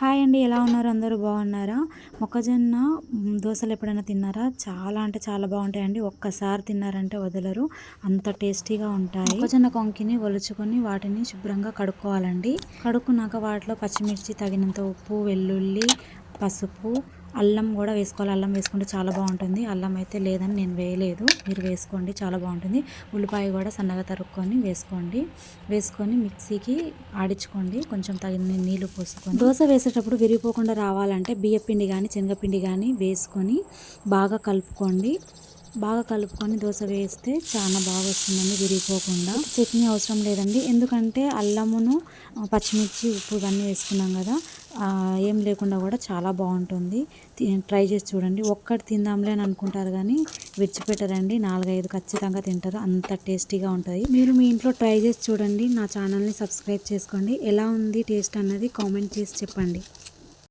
Hi అండి ఎలా ఉన్నారు? అందరూ బాగున్నారా? మొక్కజొన్న దోశలు ఎప్పుడైనా తిన్నారా? చాలా అంటే చాలా బాగుంటాయండి. ఒక్కసారి తిన్నారంటే వదలరు. అంత టేస్టీగా ఉంటాయి. మొక్కజొన్న కొంకిని ఒలుచుకొని వాటిని శుభ్రంగా కడుక్కోవాలండి. కడుక్కున్నాక వాటిలో పచ్చిమిర్చి తగినంత ఉప్పు వెల్లుల్లి పసుపు అల్లం కూడా వేసుకోవాలి. అల్లం వేసుకుంటే చాలా బాగుంటుంది. అల్లం అయితే లేదని నేను వేయలేదు. మీరు వేసుకోండి చాలా బాగుంటుంది. ఉల్లిపాయ కూడా సన్నగా తరుక్కొని వేసుకోండి. వేసుకొని మిక్సీకి ఆడించుకోండి. కొంచెం తగిన నీళ్ళు పోసుకొని. దోశ వేసేటప్పుడు విరిగిపోకుండా రావాలంటే బియ్యపిండి కానీ శనగపిండి కానీ వేసుకొని బాగా కలుపుకోండి. బాగా కలుపుకొని దోశ వేస్తే చాలా బాగా వస్తుందండి విరిగిపోకుండా. చట్నీ అవసరం లేదండి. ఎందుకంటే అల్లమును పచ్చిమిర్చి ఉప్పు ఇవన్నీ వేసుకున్నాం కదా ఏం లేకుండా కూడా చాలా బాగుంటుంది. ట్రై చేసి చూడండి. ఒక్కటి తిందాంలే అని అనుకుంటారు కానీ విడిచిపెట్టరండి. నాలుగైదు ఖచ్చితంగా తింటారు. అంత టేస్టీగా ఉంటుంది. మీరు మీ ఇంట్లో ట్రై చేసి చూడండి. నా ఛానల్ని సబ్స్క్రైబ్ చేసుకోండి. ఎలా ఉంది టేస్ట్ అన్నది కామెంట్ చేసి చెప్పండి.